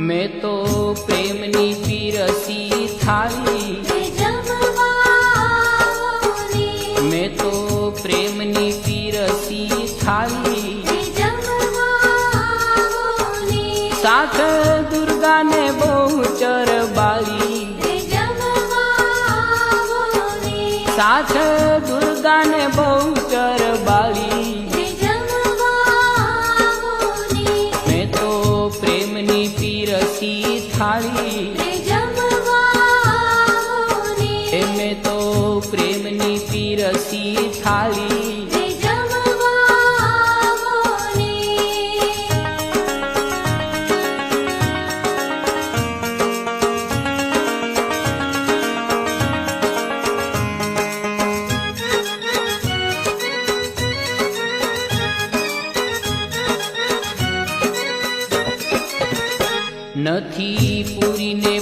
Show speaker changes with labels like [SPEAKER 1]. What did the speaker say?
[SPEAKER 1] મેં તો પ્રેમની પીરસી થાળી મેં તો પ્રેમની પીરસી થાળી સાથ દુર્ગાને બહુ
[SPEAKER 2] જમવાની
[SPEAKER 1] સાથ દુર્ગાને બહુ ચરબાળી પીરસી થાળી.
[SPEAKER 2] રે જમવાની
[SPEAKER 1] એ મેં તો પ્રેમની પીરસી થાળી. નથી પૂરીને